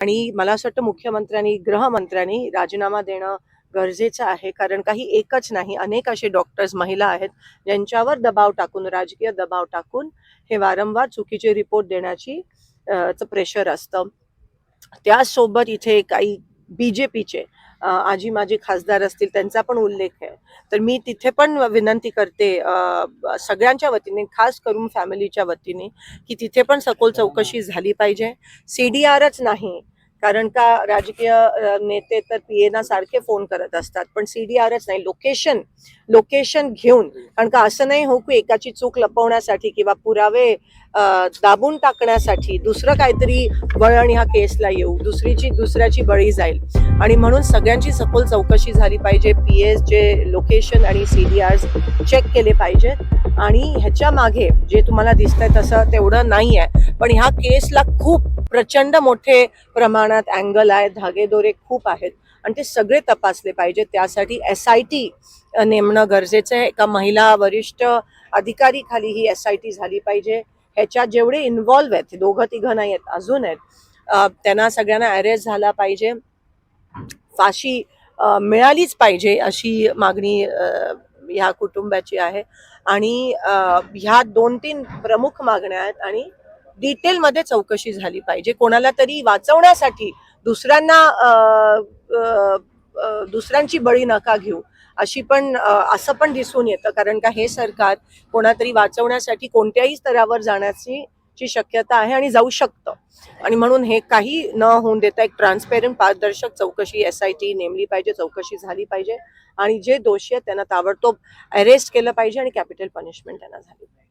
आणि मला असं वाटतं मुख्यमंत्र्यांनी गृहमंत्र्यांनी राजीनामा देणं गरजेचं आहे. कारण काही एकच नाही अनेक असे डॉक्टर्स महिला आहेत ज्यांच्यावर दबाव टाकून राजकीय दबाव टाकून हे वारंवार चुकीचे रिपोर्ट देण्याची प्रेशर असतं. त्यासोबत इथे काही बी जे पीचे आजी माजी खासदार असतील त्यांचा पण उल्लेख आहे. तर मी तिथे पण विनंती करते सगळ्यांच्या वतीने खास करून फॅमिलीच्या वतीने की तिथे पण सखोल चौकशी झाली पाहिजे. सी डी आरच नाही कारण का राजकीय नेते तर पी एना सारखे फोन करत असतात. पण सी डी आरच नाही. लोकेशन लोकेशन घेऊन कारण का असं नाही हो की एकाची चूक लपवण्यासाठी किंवा पुरावे दाबून टाकण्यासाठी दुसरं काहीतरी वळण ह्या केसला येऊ दुसरीची दुसऱ्याची बळी जाईल. आणि म्हणून सगळ्यांची सखोल चौकशी झाली पाहिजे. पी एस जे लोकेशन आणि सी डी आर चेक केले पाहिजेत. आणि ह्याच्या मागे जे तुम्हाला दिसतंय तसं तेवढं नाही आहे पण ह्या केसला खूप प्रचंड मोठे प्रमाणात अँगल आहे धागेदोरे खूप आहेत. आणि ते सगळे तपासले पाहिजे त्यासाठी एस आय टी नेमणं गरजेचं आहे. एका महिला वरिष्ठ अधिकारी खाली ही एस आय टी झाली पाहिजे. ह्याच्यात जेवढे इन्व्हॉल्व्ह आहेत दोघं तिघं नाही आहेत अजून आहेत त्यांना सगळ्यांना अरेस्ट झाला पाहिजे. फाशी मिळालीच पाहिजे अशी मागणी ह्या कुटुंबाची आहे. आणि ह्या दोन तीन प्रमुख मागण्या आहेत आणि डिटेलमध्ये चौकशी झाली पाहिजे. कोणाला तरी वाचवण्यासाठी दुसऱ्यांना दुसऱ्यांची बळी नका घेऊ. अशी पण असं पण दिसून येतं. कारण का हे सरकार कोणातरी वाचवण्यासाठी कोणत्याही स्तरावर जाण्याची ची शक्यता आहे आणि जाऊ शकतं. आणि म्हणून हे काही न होऊन देता एक ट्रान्सपेरंट पारदर्शक चौकशी एस आय टी नेमली पाहिजे चौकशी झाली पाहिजे. आणि जे दोषी आहेत त्यांना ताबडतोब अरेस्ट केलं पाहिजे आणि कॅपिटल पनिशमेंट त्यांना झाली पाहिजे.